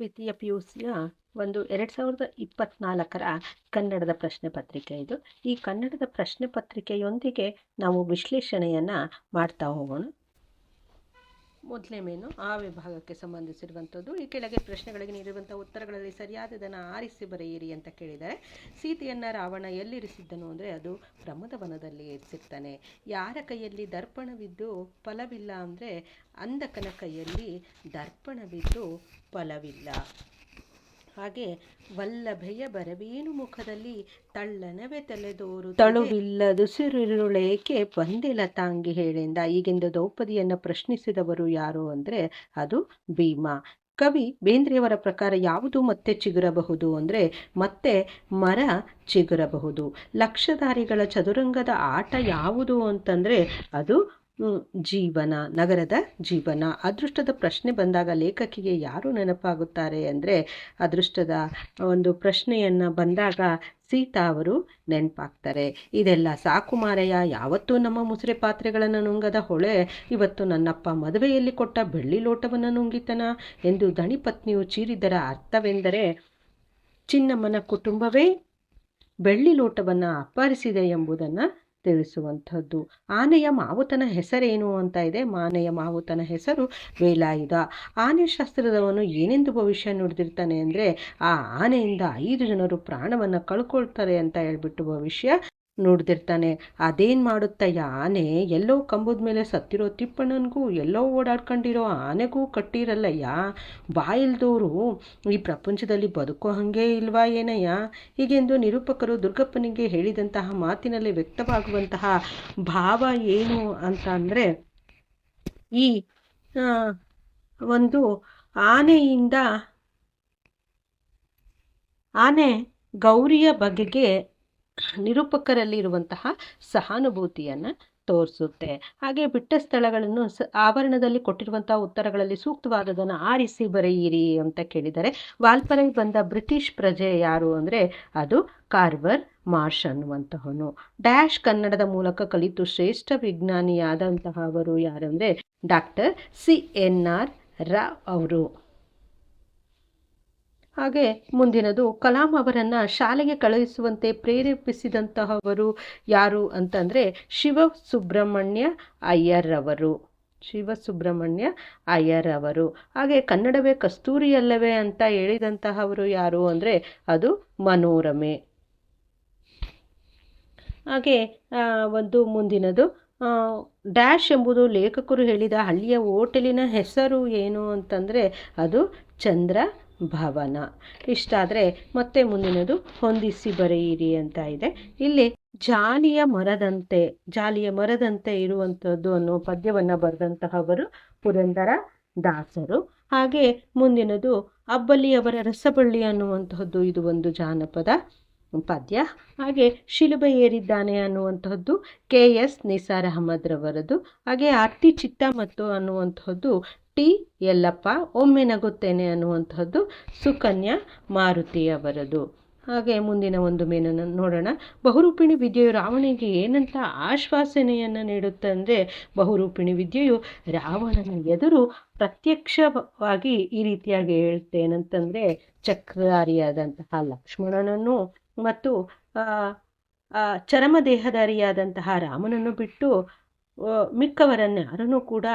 ದ್ವಿತೀಯ P U ಸಿಯ ಒಂದು ಎರಡು ಸಾವಿರದ ಇಪ್ಪತ್ತ್ನಾಲ್ಕರ ಕನ್ನಡದ ಪ್ರಶ್ನೆ ಪತ್ರಿಕೆ ಇದು. ಈ ಕನ್ನಡದ ಪ್ರಶ್ನೆ ಪತ್ರಿಕೆಯೊಂದಿಗೆ ನಾವು ವಿಶ್ಲೇಷಣೆಯನ್ನು ಮಾಡ್ತಾ ಹೋಗೋಣ. ಮೊದಲೇ ಮೇನು ಆ ವಿಭಾಗಕ್ಕೆ ಸಂಬಂಧಿಸಿರುವಂಥದ್ದು. ಈ ಕೆಳಗೆ ಪ್ರಶ್ನೆಗಳಿಗೆ ನೀಡಿರುವಂಥ ಉತ್ತರಗಳಲ್ಲಿ ಸರಿಯಾದದನ್ನು ಆರಿಸಿ ಬರೆಯಿರಿ ಅಂತ ಕೇಳಿದ್ದಾರೆ. ಸೀತೆಯನ್ನು ರಾವಣ ಎಲ್ಲಿರಿಸಿದ್ದನು ಅಂದರೆ ಅದು ಪ್ರಮದವನದಲ್ಲಿ ಇರಿಸಿರ್ತಾನೆ ಯಾರ ಕೈಯಲ್ಲಿ ದರ್ಪಣವಿದ್ದು ಫಲವಿಲ್ಲ ಅಂದರೆ ಅಂಧಕನ ಕೈಯಲ್ಲಿ ದರ್ಪಣವಿದ್ದು ಫಲವಿಲ್ಲ. ಹಾಗೆ ವಲ್ಲಭೆಯ ಬರವೇನು ಮುಖದಲ್ಲಿ ತಳ್ಳನವೇ ತಲೆದೋರು ತಳುವಿಲ್ಲದುಸಿರುಳೇಕೆ ಬಂದಿಲ್ಲ ತಾಂಗಿ ಹೇಳಿಂದ. ಈಗಿಂದ ದ್ರೌಪದಿಯನ್ನು ಪ್ರಶ್ನಿಸಿದವರು ಯಾರು ಅಂದರೆ ಅದು ಭೀಮ. ಕವಿ ಬೇಂದ್ರೆಯವರ ಪ್ರಕಾರ ಯಾವುದು ಮತ್ತೆ ಚಿಗುರಬಹುದು ಅಂದರೆ ಮತ್ತೆ ಮರ ಚಿಗುರಬಹುದು. ಲಕ್ಷಧಾರಿಗಳ ಚದುರಂಗದ ಆಟ ಯಾವುದು ಅಂತಂದರೆ ಅದು ಜೀವನ, ನಗರದ ಜೀವನ. ಅದೃಷ್ಟದ ಪ್ರಶ್ನೆ ಬಂದಾಗ ಲೇಖಕಿಗೆ ಯಾರು ನೆನಪಾಗುತ್ತಾರೆ ಅಂದರೆ ಅದೃಷ್ಟದ ಒಂದು ಪ್ರಶ್ನೆಯನ್ನು ಬಂದಾಗ ಸೀತಾ ಅವರು ನೆನಪಾಗ್ತಾರೆ. ಇದೆಲ್ಲ ಸಾಕುಮಾರಯ್ಯ, ಯಾವತ್ತೂ ನಮ್ಮ ಮುಸುರೆ ಪಾತ್ರೆಗಳನ್ನು ನುಂಗದ ಹೊಳೆ, ಇವತ್ತು ನನ್ನಪ್ಪ ಮದುವೆಯಲ್ಲಿ ಕೊಟ್ಟ ಬೆಳ್ಳಿ ಲೋಟವನ್ನು ನುಂಗಿತನ ಎಂದು ದಣಿಪತ್ನಿಯು ಚೀರಿದರ ಅರ್ಥವೆಂದರೆ, ಚಿನ್ನಮ್ಮನ ಕುಟುಂಬವೇ ಬೆಳ್ಳಿ ಲೋಟವನ್ನು ಅಪಹರಿಸಿದೆ ಎಂಬುದನ್ನು ತಿಳಿಸುವಂಥದ್ದು. ಆನೆಯ ಮಾವುತನ ಹೆಸರೇನು ಅಂತ ಇದೆ. ಆನೆಯ ಮಾವುತನ ಹೆಸರು ವೇಲಾಯುಧ. ಆನೆ ಶಾಸ್ತ್ರದವನು ಏನೆಂದು ಭವಿಷ್ಯ ನುಡಿದಿರ್ತಾನೆ ಅಂದರೆ, ಆ ಆನೆಯಿಂದ ಐದು ಜನರು ಪ್ರಾಣವನ್ನು ಕಳ್ಕೊಳ್ತಾರೆ ಅಂತ ಹೇಳ್ಬಿಟ್ಟು ಭವಿಷ್ಯ ನುಡ್ದಿರ್ತಾನೆ. ಅದೇನು ಮಾಡುತ್ತಯ್ಯ? ಆನೆ ಎಲ್ಲೋ ಕಂಬದ ಮೇಲೆ ಸತ್ತಿರೋ ತಿಪ್ಪಣ್ಣನಿಗೂ ಎಲ್ಲೋ ಓಡಾಡ್ಕೊಂಡಿರೋ ಆನೆಗೂ ಕಟ್ಟಿರಲ್ಲಯ್ಯ? ಬಾಯಿಲ್ದವರು ಈ ಪ್ರಪಂಚದಲ್ಲಿ ಬದುಕೋ ಹಾಗೆ ಇಲ್ವಾ ಏನಯ್ಯ? ಹೀಗೆಂದು ನಿರೂಪಕರು ದುರ್ಗಪ್ಪನಿಗೆ ಹೇಳಿದಂತಹ ಮಾತಿನಲ್ಲಿ ವ್ಯಕ್ತವಾಗುವಂತಹ ಭಾವ ಏನು ಅಂತ ಅಂದರೆ, ಈ ಒಂದು ಆನೆಯಿಂದ, ಆನೆ ಗೌರಿಯ ಬಗೆಗೆ ನಿರೂಪಕರಲ್ಲಿ ಇರುವಂತಹ ಸಹಾನುಭೂತಿಯನ್ನು ತೋರಿಸುತ್ತೆ. ಹಾಗೆ ಬಿಟ್ಟ ಸ್ಥಳಗಳನ್ನು ಸ, ಆವರಣದಲ್ಲಿ ಕೊಟ್ಟಿರುವಂತಹ ಉತ್ತರಗಳಲ್ಲಿ ಸೂಕ್ತವಾದದನ್ನು ಆರಿಸಿ ಬರೆಯಿರಿ ಅಂತ ಕೇಳಿದ್ದಾರೆ ವಾಲ್ಪರೈ ಬಂದ ಬ್ರಿಟಿಷ್ ಪ್ರಜೆ ಯಾರು ಅಂದರೆ ಅದು ಕಾರ್ವರ್ ಮಾರ್ಷ್ ಅನ್ನುವಂತಹವನು. ಡ್ಯಾಶ್ ಕನ್ನಡದ ಮೂಲಕ ಕಲಿತು ಶ್ರೇಷ್ಠ ವಿಜ್ಞಾನಿಯಾದಂತಹವರು ಯಾರಂದರೆ doctor C N R Rao ಅವರು. ಹಾಗೆ ಮುಂದಿನದು, ಕಲಾಂ ಅವರನ್ನು ಶಾಲೆಗೆ ಕಳುಹಿಸುವಂತೆ ಪ್ರೇರೇಪಿಸಿದಂತಹವರು ಯಾರು ಅಂತಂದರೆ ಶಿವ ಸುಬ್ರಹ್ಮಣ್ಯ ಅಯ್ಯರ್ ಅವರು ಶಿವ ಸುಬ್ರಹ್ಮಣ್ಯ ಅಯ್ಯರ್ ಅವರು ಹಾಗೆ ಕನ್ನಡವೇ ಕಸ್ತೂರಿಯಲ್ಲವೇ ಅಂತ ಹೇಳಿದಂತಹವರು ಯಾರು ಅಂದರೆ ಅದು ಮನೋರಮೆ. ಹಾಗೆ ಒಂದು ಮುಂದಿನದು ಡ್ಯಾಶ್ ಎಂಬುದು ಲೇಖಕರು ಹೇಳಿದ ಹಳ್ಳಿಯ ಹೋಟೆಲಿನ ಹೆಸರು ಏನು ಅಂತಂದರೆ ಅದು ಚಂದ್ರ ಭವನ. ಇಷ್ಟಾದರೆ ಮತ್ತೆ ಮುಂದಿನದು ಹೊಂದಿಸಿ ಬರೆಯಿರಿ ಅಂತ ಇದೆ. ಇಲ್ಲಿ ಜಾಲಿಯ ಮರದಂತೆ ಜಾಲಿಯ ಮರದಂತೆ ಇರುವಂಥದ್ದು ಅನ್ನೋ ಪದ್ಯವನ್ನು ಬರೆದಂತಹವರು ಪುರಂದರ ದಾಸರು. ಹಾಗೆ ಮುಂದಿನದು ಅಬ್ಬಲಿಯವರ ರಸಬಳ್ಳಿ ಅನ್ನುವಂತಹದ್ದು ಇದು ಒಂದು ಜಾನಪದ ಪದ್ಯ. ಹಾಗೆ ಶಿಲುಬೆ ಏರಿದ್ದಾನೆ ಅನ್ನುವಂತಹದ್ದು ಕೆ ಎಸ್ ನಿಸಾರ್ ಅಹಮದ್ರವರದು ಹಾಗೆ ಆರ್ತಿ ಚಿತ್ತ ಮತ್ತು ಅನ್ನುವಂತಹದ್ದು ಟಿ ಯಲ್ಲಪ್ಪ ಒಮ್ಮೆ ನಗುತ್ತೇನೆ ಅನ್ನುವಂಥದ್ದು ಸುಕನ್ಯಾ ಮಾರುತಿಯವರದು. ಹಾಗೆ ಮುಂದಿನ ಒಂದು ಮೇನನ್ನು ನೋಡೋಣ. ಬಹುರೂಪಿಣಿ ವಿದ್ಯೆಯು ರಾವಣನಿಗೆ ಏನಂತ ಆಶ್ವಾಸನೆಯನ್ನು ನೀಡುತ್ತೆ ಅಂದರೆ, ಬಹುರೂಪಿಣಿ ವಿದ್ಯೆಯು ರಾವಣನ ಎದುರು ಪ್ರತ್ಯಕ್ಷವಾಗಿ ಈ ರೀತಿಯಾಗಿ ಹೇಳುತ್ತೆ ಏನಂತಂದರೆ ಚಕ್ರಧಾರಿಯಾದಂತಹ ಲಕ್ಷ್ಮಣನನ್ನು ಮತ್ತು ಚರಮ ದೇಹಧಾರಿಯಾದಂತಹ ರಾಮನನ್ನು ಬಿಟ್ಟು ಮಿಕ್ಕವರನ್ನು ಕೂಡ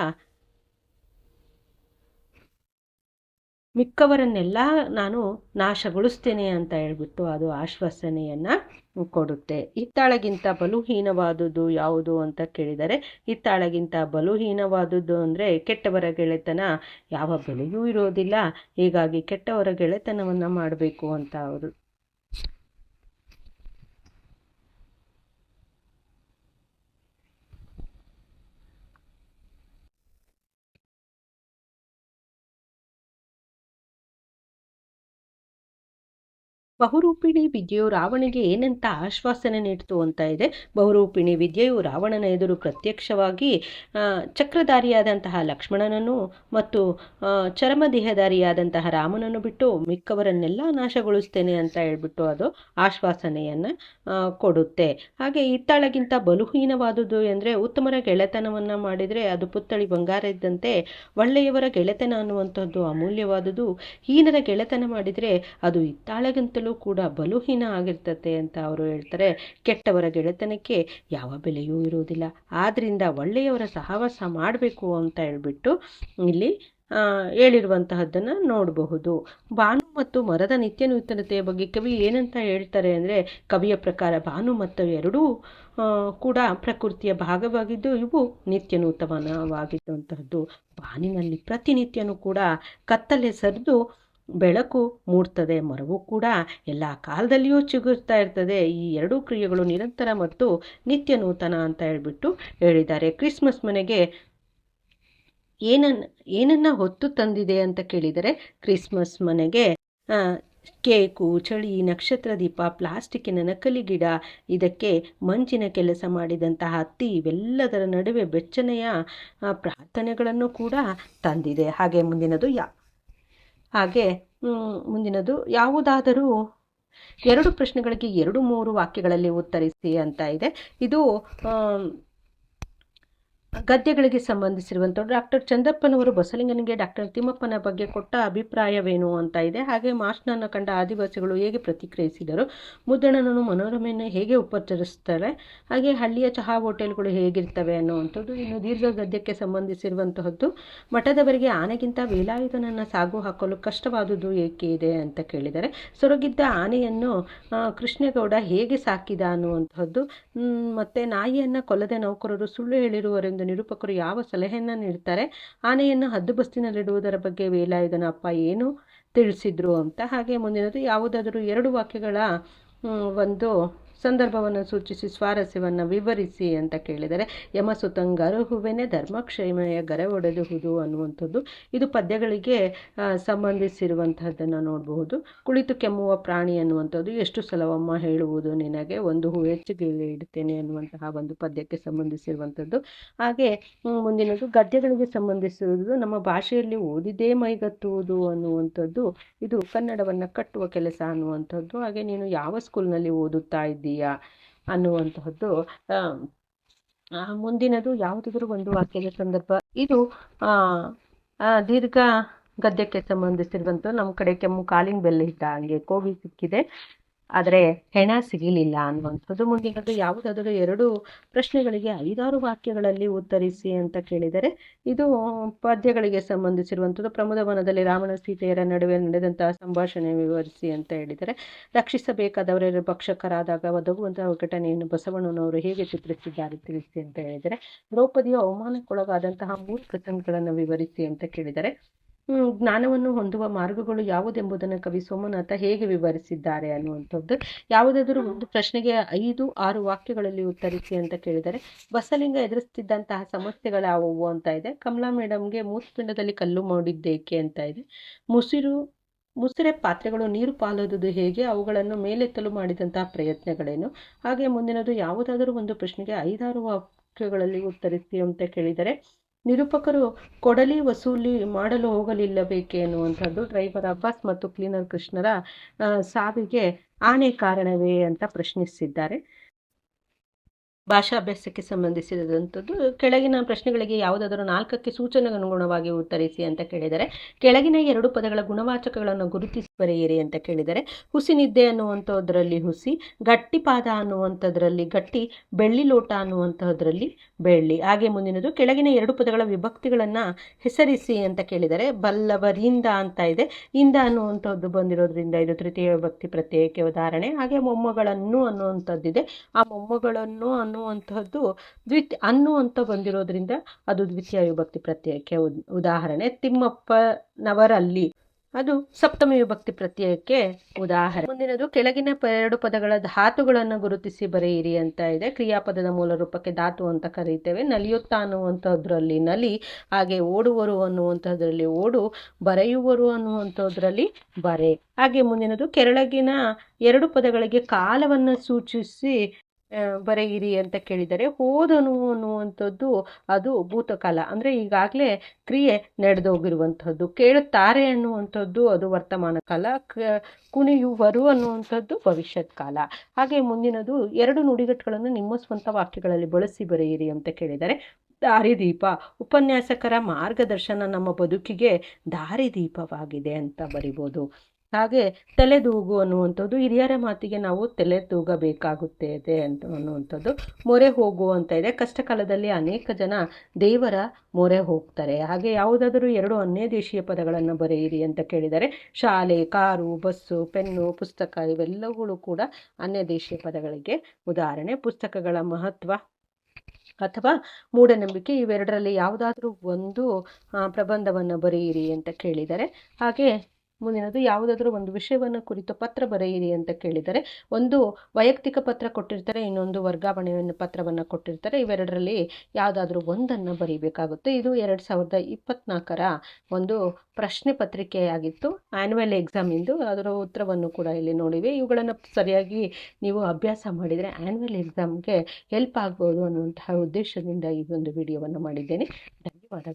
ಮಿಕ್ಕವರನ್ನೆಲ್ಲ ನಾನು ನಾಶಗೊಳಿಸ್ತೇನೆ ಅಂತ ಹೇಳ್ಬಿಟ್ಟು ಅದು ಆಶ್ವಾಸನೆಯನ್ನು ಕೊಡುತ್ತೆ. ಹಿತ್ತಾಳಗಿಂತ ಬಲುಹೀನವಾದುದು ಯಾವುದು ಅಂತ ಕೇಳಿದರೆ, ಹಿತ್ತಾಳಗಿಂತ ಬಲುಹೀನವಾದುದು ಅಂದರೆ ಕೆಟ್ಟವರ ಗೆಳೆತನ ಯಾವ ಬೆಲೆಯೂ ಇರೋದಿಲ್ಲ. ಹೀಗಾಗಿ ಕೆಟ್ಟವರ ಗೆಳೆತನವನ್ನು ಮಾಡಬೇಕು ಅಂತ ಅವರು ಬಹುರೂಪಿಣಿ ವಿದ್ಯೆಯು ರಾವಣಿಗೆ ಏನಂತ ಆಶ್ವಾಸನೆ ನೀಡ್ತು ಅಂತ ಇದೆ. ಬಹುರೂಪಿಣಿ ವಿದ್ಯೆಯು ರಾವಣನ ಎದುರು ಪ್ರತ್ಯಕ್ಷವಾಗಿ ಚಕ್ರಧಾರಿಯಾದಂತಹ ಲಕ್ಷ್ಮಣನನ್ನು ಮತ್ತು ಚರ್ಮದೇಹಧಾರಿಯಾದಂತಹ ರಾಮನನ್ನು ಬಿಟ್ಟು ಮಿಕ್ಕವರನ್ನೆಲ್ಲ ನಾಶಗೊಳಿಸ್ತೇನೆ ಅಂತ ಹೇಳ್ಬಿಟ್ಟು ಅದು ಆಶ್ವಾಸನೆಯನ್ನು ಕೊಡುತ್ತೆ. ಹಾಗೆ ಇತ್ತಾಳಗಿಂತ ಬಲುಹೀನವಾದುದು ಎಂದರೆ ಉತ್ತಮರ ಗೆಳೆತನವನ್ನು ಮಾಡಿದರೆ ಅದು ಪುತ್ತಳಿ ಬಂಗಾರ ಇದ್ದಂತೆ ಒಳ್ಳೆಯವರ ಗೆಳೆತನ ಅನ್ನುವಂಥದ್ದು ಅಮೂಲ್ಯವಾದುದು. ಹೀನರ ಗೆಳೆತನ ಮಾಡಿದರೆ ಅದು ಇತ್ತಾಳಗಿಂತಲೂ ಕೂಡ ಬಲುಹೀನ ಆಗಿರ್ತತೆ ಅಂತ ಅವರು ಹೇಳ್ತಾರೆ. ಕೆಟ್ಟವರ ಗೆಳೆತನಕ್ಕೆ ಯಾವ ಬೆಲೆಯೂ ಇರುವುದಿಲ್ಲ. ಆದ್ದರಿಂದ ಒಳ್ಳೆಯವರ ಸಹವಾಸ ಮಾಡಬೇಕು ಅಂತ ಹೇಳ್ಬಿಟ್ಟು ಇಲ್ಲಿ ಹೇಳಿರುವಂತಹದ್ದನ್ನು ನೋಡಬಹುದು. ಬಾನು ಮತ್ತು ಮರದ ನಿತ್ಯ ನೂತನತೆಯ ಬಗ್ಗೆ ಕವಿ ಏನಂತ ಹೇಳ್ತಾರೆ ಅಂದರೆ, ಕವಿಯ ಪ್ರಕಾರ ಭಾನು ಮತ್ತು ಎರಡೂ ಕೂಡ ಪ್ರಕೃತಿಯ ಭಾಗವಾಗಿದ್ದು ಇವು ನಿತ್ಯ ನೂತನವಾಗಿದ್ದಂತಹದ್ದು ಬಾನಿನಲ್ಲಿ ಪ್ರತಿನಿತ್ಯನೂ ಕೂಡ ಕತ್ತಲೆ ಸರಿದು ಬೆಳಕು ಮೂಡ್ತದೆ, ಮರವು ಕೂಡ ಎಲ್ಲ ಕಾಲದಲ್ಲಿಯೂ ಚಿಗುರ್ತಾ ಇರ್ತದೆ. ಈ ಎರಡೂ ಕ್ರಿಯೆಗಳು ನಿರಂತರ ಮತ್ತು ನಿತ್ಯ ನೂತನ ಅಂತ ಹೇಳ್ಬಿಟ್ಟು ಹೇಳಿದ್ದಾರೆ. ಕ್ರಿಸ್ಮಸ್ ಮನೆಗೆ ಏನನ್ನ ಏನನ್ನ ಹೊತ್ತು ತಂದಿದೆ ಅಂತ ಕೇಳಿದರೆ ಕ್ರಿಸ್ಮಸ್ ಮನೆಗೆ ಕೇಕು, ಚಳಿ, ನಕ್ಷತ್ರ ದೀಪ, ಪ್ಲಾಸ್ಟಿಕ್ಕಿನ ನಕಲಿ ಗಿಡ, ಇದಕ್ಕೆ ಮಂಚಿನ ಕೆಲಸ ಮಾಡಿದಂತಹ ಹತ್ತಿ, ಇವೆಲ್ಲದರ ನಡುವೆ ಬೆಚ್ಚನೆಯ ಪ್ರಾರ್ಥನೆಗಳನ್ನು ಕೂಡ ತಂದಿದೆ. ಹಾಗೆ ಮುಂದಿನದು ಯಾ ಹಾಗೆ ಮುಂದಿನದು ಯಾವುದಾದರೂ ಎರಡು ಪ್ರಶ್ನೆಗಳಿಗೆ ಎರಡು ಮೂರು ವಾಕ್ಯಗಳಲ್ಲಿ ಉತ್ತರಿಸಿ ಅಂತ ಇದೆ. ಇದು ಗದ್ಯಗಳಿಗೆ ಸಂಬಂಧಿಸಿರುವಂಥದ್ದು ಡಾಕ್ಟರ್ ಚಂದ್ರಪ್ಪನವರು ಬಸಲಿಂಗನಿಗೆ ಡಾಕ್ಟರ್ ತಿಮ್ಮಪ್ಪನ ಬಗ್ಗೆ ಕೊಟ್ಟ ಅಭಿಪ್ರಾಯವೇನು ಅಂತ ಇದೆ. ಹಾಗೆ ಮಾಸ್ಟರ್ನ ಕಂಡ ಆದಿವಾಸಿಗಳು ಹೇಗೆ ಪ್ರತಿಕ್ರಿಯಿಸಿದರು, ಮುದ್ದಣ್ಣನನ್ನು ಮನೋರಮೆಯನ್ನು ಹೇಗೆ ಉಪಚರಿಸ್ತಾರೆ ಹಾಗೆ ಹಳ್ಳಿಯ ಚಹಾ ಹೋಟೆಲ್ಗಳು ಹೇಗಿರ್ತವೆ ಅನ್ನುವಂಥದ್ದು ಇನ್ನು ದೀರ್ಘ ಗದ್ಯಕ್ಕೆ ಸಂಬಂಧಿಸಿರುವಂತಹದ್ದು. ಮಠದವರಿಗೆ ಆನೆಗಿಂತ ವೇಲಾಯುಧನನ್ನು ಸಾಗು ಹಾಕಲು ಕಷ್ಟವಾದುದು ಏಕೆ ಇದೆ ಅಂತ ಕೇಳಿದರೆ, ಸೊರಗಿದ್ದ ಆನೆಯನ್ನು ಕೃಷ್ಣೇಗೌಡ ಹೇಗೆ ಸಾಕಿದ ಅನ್ನುವಂಥದ್ದು ಮತ್ತು ನಾಯಿಯನ್ನು ಕೊಲ್ಲದೆ ನೌಕರರು ಸುಳ್ಳು ಹೇಳಿರುವರೆಂದು ನಿರೂಪಕರು ಯಾವ ಸಲಹೆಯನ್ನು ನೀಡ್ತಾರೆ, ಆನೆಯನ್ನು ಹದ್ದುಬಸ್ತಿನಲ್ಲಿಡುವುದರ ಬಗ್ಗೆ ವೇಲಾಯುಧನ ಅಪ್ಪ ಏನು ತಿಳಿಸಿದ್ರು ಅಂತ ಹಾಗೆ ಮುಂದಿನದು ಯಾವುದಾದರೂ ಎರಡು ವಾಕ್ಯಗಳ ಒಂದು ಸಂದರ್ಭವನ್ನು ಸೂಚಿಸಿ, ಸ್ವಾರಸ್ಯವನ್ನು ವಿವರಿಸಿ ಅಂತ ಕೇಳಿದರೆ, ಯಮಸುತಂಗರುಹುವೆನೆ ಧರ್ಮಕ್ಷೇಮೆಯ ಗರೆ ಒಡೆದುಹುದು ಅನ್ನುವಂಥದ್ದು. ಇದು ಪದ್ಯಗಳಿಗೆ ಸಂಬಂಧಿಸಿರುವಂತಹದ್ದನ್ನು ನೋಡಬಹುದು. ಕುಳಿತು ಕೆಮ್ಮುವ ಪ್ರಾಣಿ ಅನ್ನುವಂಥದ್ದು ಎಷ್ಟು ಸಲವಮ್ಮ ಹೇಳುವುದು ನಿನಗೆ? ಒಂದು ಹೂ ಹೆಚ್ಚಿಗೆ ಇಡ್ತೇನೆ ಅನ್ನುವಂತಹ ಒಂದು ಪದ್ಯಕ್ಕೆ ಸಂಬಂಧಿಸಿರುವಂಥದ್ದು. ಹಾಗೆ ಮುಂದಿನದು, ಗದ್ಯಗಳಿಗೆ ಸಂಬಂಧಿಸಿರುವುದು, ನಮ್ಮ ಭಾಷೆಯಲ್ಲಿ ಓದಿದೇ ಮೈಗತ್ತುವುದು ಅನ್ನುವಂಥದ್ದು. ಇದು ಕನ್ನಡವನ್ನು ಕಟ್ಟುವ ಕೆಲಸ ಅನ್ನುವಂಥದ್ದು. ಹಾಗೆ ನೀನು ಯಾವ ಸ್ಕೂಲ್ನಲ್ಲಿ ಓದುತ್ತಾ ಇದ್ದೀ ಇದೆಯಾ ಅನ್ನುವಂತಹದ್ದು. ಮುಂದಿನದು ಯಾವುದಾದ್ರೂ ಒಂದು ವಾಕ್ಯದ ಸಂದರ್ಭ. ಇದು ದೀರ್ಘ ಗದ್ಯಕ್ಕೆ ಸಂಬಂಧಿಸಿರುವಂಥ ನಮ್ಮ ಕಡೆ ಕೆಮ್ಮು ಕಾಲಿಂಗ್ ಬೆಲ್ಲ ಇದ್ದ ಹಂಗೆ ಕೋವಿ ಸಿಕ್ಕಿದೆ. ಆದರೆ ಹೆಣ ಸಿಗಲಿಲ್ಲ ಅನ್ನುವಂಥದ್ದು ಮುಂದಿನದು ಯಾವುದಾದರೂ ಎರಡು ಪ್ರಶ್ನೆಗಳಿಗೆ ಐದಾರು ವಾಕ್ಯಗಳಲ್ಲಿ ಉತ್ತರಿಸಿ ಅಂತ ಕೇಳಿದರೆ, ಇದು ಪದ್ಯಗಳಿಗೆ ಸಂಬಂಧಿಸಿರುವಂಥದ್ದು. ಪ್ರಮೋದವನದಲ್ಲಿ ರಾಮನ ಸೀತೆಯರ ನಡುವೆ ನಡೆದಂತಹ ಸಂಭಾಷಣೆ ವಿವರಿಸಿ ಅಂತ ಹೇಳಿದರೆ, ರಕ್ಷಿಸಬೇಕಾದವರ ಭಕ್ಷಕರಾದಾಗ ಒದಗುವಂತಹ ಘಟನೆಯನ್ನು ಬಸವಣ್ಣನವರು ಹೇಗೆ ಚಿತ್ರಿಸಿದ್ದಾರೆ ತಿಳಿಸಿ ಅಂತ ಹೇಳಿದರೆ, ದ್ರೌಪದಿಯ ಅವಮಾನಕ್ಕೊಳಗಾದಂತಹ ಮೂರು ಪ್ರಸಂಗಗಳನ್ನು ವಿವರಿಸಿ ಅಂತ ಕೇಳಿದರೆ ಜ್ಞಾನವನ್ನು ಹೊಂದುವ ಮಾರ್ಗಗಳು ಯಾವುದೆಂಬುದನ್ನು ಕವಿ ಸೋಮನಾಥ ಹೇಗೆ ವಿವರಿಸಿದ್ದಾರೆ ಅನ್ನುವಂಥದ್ದು. ಯಾವುದಾದರೂ ಒಂದು ಪ್ರಶ್ನೆಗೆ ಐದು, ಆರು ವಾಕ್ಯಗಳಲ್ಲಿ ಉತ್ತರಿಸಿ ಅಂತ ಕೇಳಿದರೆ, ಬಸಲಿಂಗ ಎದುರಿಸ್ತಿದ್ದಂತಹ ಸಮಸ್ಯೆಗಳಾವುವು ಅಂತ ಇದೆ. ಕಮಲಾ ಮೇಡಮ್ಗೆ ಮೂತ್ರಪಿಂಡದಲ್ಲಿ ಕಲ್ಲು ಮಾಡಿದ್ದೇಕೆ ಅಂತ ಇದೆ. ಮುಸಿರು, ಮುಸಿರೆ ಪಾತ್ರೆಗಳು ನೀರು ಪಾಲೋದುದು ಹೇಗೆ, ಅವುಗಳನ್ನು ಮೇಲೆತ್ತಲು ಮಾಡಿದಂತಹ ಪ್ರಯತ್ನಗಳೇನು? ಹಾಗೆ ಮುಂದಿನದು ಯಾವುದಾದರೂ ಒಂದು ಪ್ರಶ್ನೆಗೆ ಐದಾರು ವಾಕ್ಯಗಳಲ್ಲಿ ಉತ್ತರಿಸಿ ಅಂತ ಕೇಳಿದರೆ ನಿರೂಪಕರು ಕೊಡಲಿ ವಸೂಲಿ ಮಾಡಲು ಹೋಗಲಿಲ್ಲಬೇಕೆ ಎನ್ನುವಂಥದ್ದು ಡ್ರೈವರ್ ಅಬ್ಬಾಸ್ ಮತ್ತು ಕ್ಲೀನರ್ ಕೃಷ್ಣರ ಸಾವಿಗೆ ಆನೆ ಕಾರಣವೇ ಅಂತ ಪ್ರಶ್ನಿಸಿದ್ದಾರೆ. ಭಾಷಾಭ್ಯಾಸಕ್ಕೆ ಸಂಬಂಧಿಸಿದಂಥದ್ದು. ಕೆಳಗಿನ ಪ್ರಶ್ನೆಗಳಿಗೆ ಯಾವುದಾದರೂ ನಾಲ್ಕಕ್ಕೆ ಸೂಚನೆಗನುಗುಣವಾಗಿ ಉತ್ತರಿಸಿ ಅಂತ ಕೇಳಿದರೆ, ಕೆಳಗಿನ ಎರಡು ಪದಗಳ ಗುಣವಾಚಕಗಳನ್ನು ಗುರುತಿಸಿ ಬರೆಯಿರಿ ಅಂತ ಕೇಳಿದರೆ ಹುಸಿ ನಿದ್ದೆ ಅನ್ನುವಂಥದ್ರಲ್ಲಿ ಹುಸಿ ಗಟ್ಟಿಪಾದ ಅನ್ನುವಂಥದ್ರಲ್ಲಿ ಗಟ್ಟಿ, ಬೆಳ್ಳಿ ಲೋಟ ಅನ್ನುವಂಥದ್ರಲ್ಲಿ ಬೆಳ್ಳಿ. ಹಾಗೆ ಮುಂದಿನದು, ಕೆಳಗಿನ ಎರಡು ಪದಗಳ ವಿಭಕ್ತಿಗಳನ್ನು ಹೆಸರಿಸಿ ಅಂತ ಕೇಳಿದರೆ ಬಲ್ಲವರಿಂದ ಅಂತ ಇದೆ. ಇಂದ ಅನ್ನುವಂಥದ್ದು ಬಂದಿರೋದ್ರಿಂದ ಇದು ತೃತೀಯ ವಿಭಕ್ತಿ ಪ್ರತ್ಯೇಕ ಉದಾಹರಣೆ. ಹಾಗೆ ಮೊಮ್ಮಗಳನ್ನು ಅನ್ನುವಂಥದ್ದಿದೆ. ಆ ಮೊಮ್ಮಗಳನ್ನು ಅನ್ನುವಂತಹದ್ದು ದ್ವಿತ್ ಅನ್ನು ಅಂತ ಬಂದಿರೋದ್ರಿಂದ ಅದು ದ್ವಿತೀಯ ವಿಭಕ್ತಿ ಪ್ರತ್ಯಯಕ್ಕೆ ಉದಾಹರಣೆ. ತಿಮ್ಮಪ್ಪನವರಲ್ಲಿ ಅದು ಸಪ್ತಮಿ ವಿಭಕ್ತಿ ಪ್ರತ್ಯಯಕ್ಕೆ ಉದಾಹರಣೆ. ಮುಂದಿನದು, ಕೆಳಗಿನ ಎರಡು ಪದಗಳ ಧಾತುಗಳನ್ನು ಗುರುತಿಸಿ ಬರೆಯಿರಿ ಅಂತ ಇದೆ. ಕ್ರಿಯಾಪದದ ಮೂಲ ರೂಪಕ್ಕೆ ಧಾತು ಅಂತ ಕರೀತೇವೆ. ನಲಿಯುತ್ತಾ ಅನ್ನುವಂಥದ್ರಲ್ಲಿ ನಲಿ, ಹಾಗೆ ಓಡುವರು ಅನ್ನುವಂಥದ್ರಲ್ಲಿ ಓಡು, ಬರೆಯುವರು ಅನ್ನುವಂಥದ್ರಲ್ಲಿ ಬರೆ. ಹಾಗೆ ಮುಂದಿನದು, ಕೆಳಗಿನ ಎರಡು ಪದಗಳಿಗೆ ಕಾಲವನ್ನು ಸೂಚಿಸಿ ಬರೆಯಿರಿ ಅಂತ ಕೇಳಿದರೆ ಹೋದನು ಅನ್ನುವಂಥದ್ದು ಅದು ಭೂತಕಾಲ. ಅಂದರೆ ಈಗಾಗಲೇ ಕ್ರಿಯೆ ನಡೆದೋಗಿರುವಂಥದ್ದು. ಕೇಳುತ್ತಾರೆ ಅನ್ನುವಂಥದ್ದು ಅದು ವರ್ತಮಾನ ಕಾಲ ಕುಣಿಯುವರು ಅನ್ನುವಂಥದ್ದು ಭವಿಷ್ಯತ್ ಕಾಲ. ಹಾಗೆ ಮುಂದಿನದು ಎರಡು ನುಡಿಗಟ್ಟುಗಳನ್ನು ನಿಮ್ಮ ಸ್ವಂತ ವಾಕ್ಯಗಳಲ್ಲಿ ಬಳಸಿ ಬರೆಯಿರಿ ಅಂತ ಕೇಳಿದರೆ, ದಾರಿದೀಪ, ಉಪನ್ಯಾಸಕರ ಮಾರ್ಗದರ್ಶನ ನಮ್ಮ ಬದುಕಿಗೆ ದಾರಿದೀಪವಾಗಿದೆ ಅಂತ ಬರಿಬೋದು. ಹಾಗೆ ತಲೆದೂಗು ಅನ್ನುವಂಥದ್ದು, ಹಿರಿಯರ ಮಾತಿಗೆ ನಾವು ತಲೆ ತೂಗಬೇಕಾಗುತ್ತೆ ಅಂತ ಅನ್ನುವಂಥದ್ದು ಮೊರೆ ಹೋಗು ಅಂತ ಇದೆ. ಕಷ್ಟಕಾಲದಲ್ಲಿ ಅನೇಕ ಜನ ದೇವರ ಮೊರೆ ಹೋಗ್ತಾರೆ. ಹಾಗೆ ಯಾವುದಾದರೂ ಎರಡು ಅನ್ಯ ದೇಶೀಯ ಪದಗಳನ್ನು ಬರೆಯಿರಿ ಅಂತ ಕೇಳಿದರೆ, ಶಾಲೆ, ಕಾರು, ಬಸ್ಸು, ಪೆನ್ನು, ಪುಸ್ತಕ ಇವೆಲ್ಲವುಗಳು ಕೂಡ ಅನ್ಯ ದೇಶೀಯ ಪದಗಳಿಗೆ ಉದಾಹರಣೆ. ಪುಸ್ತಕಗಳ ಮಹತ್ವ ಅಥವಾ ಮೂಢನಂಬಿಕೆ ಇವೆರಡರಲ್ಲಿ ಯಾವುದಾದ್ರೂ ಒಂದು ಪ್ರಬಂಧವನ್ನು ಬರೆಯಿರಿ ಅಂತ ಕೇಳಿದರೆ, ಹಾಗೆ ಮುಂದಿನದು ಯಾವುದಾದ್ರೂ ಒಂದು ವಿಷಯವನ್ನು ಕುರಿತು ಪತ್ರ ಬರೆಯಿರಿ ಅಂತ ಕೇಳಿದರೆ, ಒಂದು ವೈಯಕ್ತಿಕ ಪತ್ರ ಕೊಟ್ಟಿರ್ತಾರೆ, ಇನ್ನೊಂದು ವರ್ಗಾವಣೆಯನ್ನು ಪತ್ರವನ್ನು ಕೊಟ್ಟಿರ್ತಾರೆ, ಇವೆರಡರಲ್ಲಿ ಯಾವುದಾದ್ರೂ ಒಂದನ್ನು ಬರೀಬೇಕಾಗುತ್ತೆ. ಇದು ಎರಡು ಸಾವಿರದ ಇಪ್ಪತ್ತ್ನಾಲ್ಕರ ಒಂದು ಪ್ರಶ್ನೆ ಪತ್ರಿಕೆಯಾಗಿತ್ತು. ಆ್ಯನ್ಯುವಲ್ ಎಕ್ಸಾಮಿಂದು ಅದರ ಉತ್ತರವನ್ನು ಕೂಡ ಇಲ್ಲಿ ನೋಡಿವೆ ಇವುಗಳನ್ನು ಸರಿಯಾಗಿ ನೀವು ಅಭ್ಯಾಸ ಮಾಡಿದರೆ ಆ್ಯನ್ಯುವಲ್ ಎಕ್ಸಾಮ್ಗೆ ಹೆಲ್ಪ್ ಆಗ್ಬೋದು ಅನ್ನುವಂತಹ ಉದ್ದೇಶದಿಂದ ಈ ಒಂದು ವಿಡಿಯೋವನ್ನು ಮಾಡಿದ್ದೇನೆ. ಧನ್ಯವಾದಗಳು.